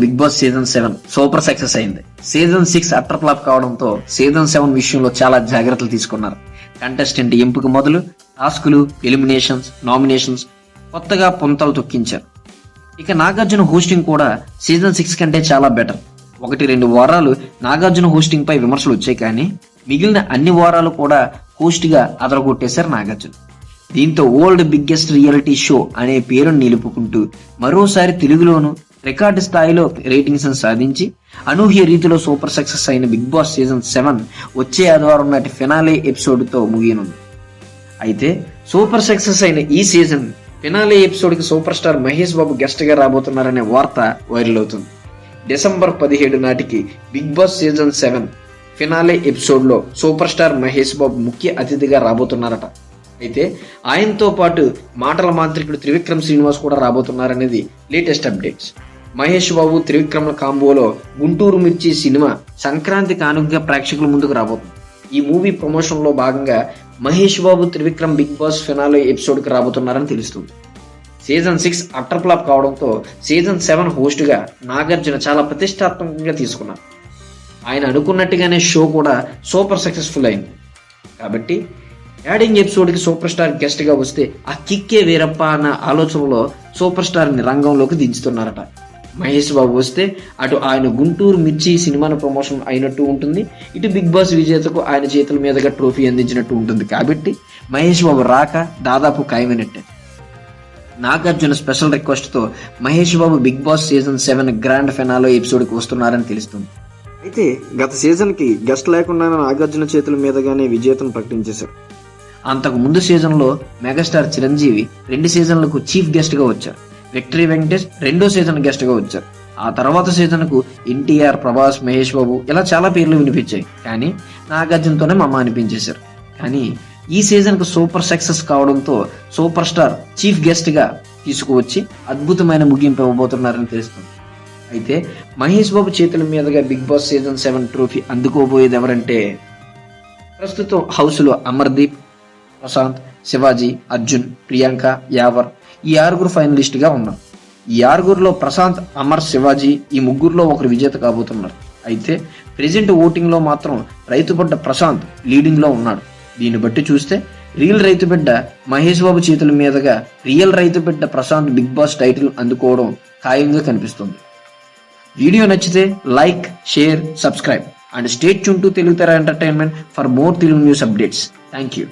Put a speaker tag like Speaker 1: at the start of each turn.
Speaker 1: Big boss season seven super success అయింది. Season six utter flop కావడంతో season seven విషయంలో చాలా జాగ్రత్తలు తీసుకున్నారు. కంటెస్టెంట్ ఎంపిక మొదలు టాస్కులు ఎలిమినేషన్స్ నామినేషన్స్ కొత్తగా పొంతలు తొక్కించారు. ఇక నాగార్జున హోస్టింగ్ కూడా సీజన్ సిక్స్ కంటే చాలా బెటర్. ఒకటి రెండు వారాలు నాగార్జున హోస్టింగ్ పై విమర్శలు వచ్చాయి కానీ మిగిలిన అన్ని వారాలు కూడా హోస్ట్గా అదరగొట్టేశారు నాగార్జున. దీంతో ఓల్డ్ బిగ్గెస్ట్ రియాలిటీ షో అనే పేరును నిలుపుకుంటూ మరోసారి తెలుగులోను రికార్డు స్థాయిలో రేటింగ్స్ సాధించి అనూహ్య రీతిలో సూపర్ సక్సెస్ అయిన బిగ్ బాస్ సీజన్ సెవెన్ వచ్చే ఆదివారం నాటి ఫినాలే ఎపిసోడ్తో ముగియనుంది. అయితే సూపర్ సక్సెస్ అయిన ఈ సీజన్ ఫినాలే ఎపిసోడ్కి సూపర్ స్టార్ మహేష్ బాబు గెస్ట్గా రాబోతున్నారనే వార్త వైరల్ అవుతుంది. డిసెంబర్ పదిహేడు నాటికి big boss season seven finale ఎపిసోడ్లో సూపర్ స్టార్ మహేష్ బాబు ముఖ్య అతిథిగా రాబోతున్నారట. అయితే ఆయనతో పాటు మాటల మాంత్రికుడు త్రివిక్రమ్ శ్రీనివాస్ కూడా రాబోతున్నారనేది లేటెస్ట్ అప్డేట్స్. మహేష్ బాబు త్రివిక్రమల కాంబోలో గుంటూరు మిర్చి సినిమా సంక్రాంతి కానుకగా ప్రేక్షకుల ముందుకు రాబోతుంది. ఈ మూవీ ప్రమోషన్లో భాగంగా Mahesh Babu Trivikram big boss finale ఎపిసోడ్కి రాబోతున్నారని తెలుస్తుంది. సీజన్ సిక్స్ అట్టర్ ఫ్లాప్ కావడంతో సీజన్ సెవెన్ హోస్ట్గా నాగార్జున చాలా ప్రతిష్టాత్మకంగా తీసుకున్నారు. ఆయన అనుకున్నట్టుగానే షో కూడా సూపర్ సక్సెస్ఫుల్ అయింది. కాబట్టి యాడింగ్ ఎపిసోడ్కి సూపర్ స్టార్ గెస్ట్గా వస్తే ఆ కిక్కే వీరప్ప అన్న ఆలోచనలో సూపర్ స్టార్ని రంగంలోకి దించుతున్నారట. మహేష్ బాబు వస్తే అటు ఆయన గుంటూరు మిర్చి సినిమాను ప్రమోషన్ అయినట్టు ఉంటుంది. ఇటు బిగ్ బాస్ విజేతకు ఆయన చేతుల మీదుగా ట్రోఫీ అందించినట్టు ఉంటుంది. కాబట్టి మహేష్ బాబు రాక దాదాపు ఖాయమైనట్టే. Nagarjuna special రిక్వెస్ట్తో Mahesh Babu big boss season seven grand finale ఎపిసోడ్కి వస్తున్నారని తెలుస్తుంది.
Speaker 2: అయితే గత సీజన్కి గెస్ట్ లేకుండా నాగార్జున చేతుల మీదుగానే విజేతను ప్రకటించేశారు.
Speaker 1: అంతకు ముందు సీజన్లో మెగాస్టార్ చిరంజీవి రెండు సీజన్లకు చీఫ్ గెస్ట్గా వచ్చారు. విక్టరీ వెంకటేష్ రెండో సీజన్ గెస్ట్గా వచ్చారు. ఆ తర్వాత సీజన్కు ఎన్టీఆర్ ప్రభాస్ మహేష్ బాబు ఇలా చాలా పేర్లు వినిపించాయి. కానీ నాగార్జునతోనే మమ్మ అనిపించేశారు. కానీ ఈ సీజన్కు సూపర్ సక్సెస్ కావడంతో సూపర్ స్టార్ చీఫ్ గెస్ట్గా తీసుకువచ్చి అద్భుతమైన ముగింపు ఇవ్వబోతున్నారని తెలుస్తుంది. అయితే మహేష్ బాబు చేతుల మీదుగా big boss season seven trophy అందుకోబోయేది ఎవరంటే ప్రస్తుతం హౌస్లో అమర్దీప్ ప్రశాంత్ శివాజీ అర్జున్ ప్రియాంక యావర్ ఈ ఆరుగురు ఫైనలిస్ట్గా ఉన్నారు. ఈ ఆరుగురులో ప్రశాంత్ అమర్ శివాజీ ఈ ముగ్గురులో ఒకరు విజేత కాబోతున్నారు. అయితే ప్రెజెంట్ ఓటింగ్లో మాత్రం రైతు బిడ్డ ప్రశాంత్ లీడింగ్లో ఉన్నాడు. దీన్ని బట్టి చూస్తే రియల్ రైతు బిడ్డ మహేష్ బాబు చేతుల మీదుగా రియల్ రైతు బిడ్డ ప్రశాంత్ బిగ్ బాస్ టైటిల్ అందుకోవడం ఖాయంగా కనిపిస్తుంది. వీడియో నచ్చితే లైక్ షేర్ సబ్స్క్రైబ్ అండ్ స్టేట్ చుంటూ తెలుగు తెర entertainment for more Telugu news updates. Thank you.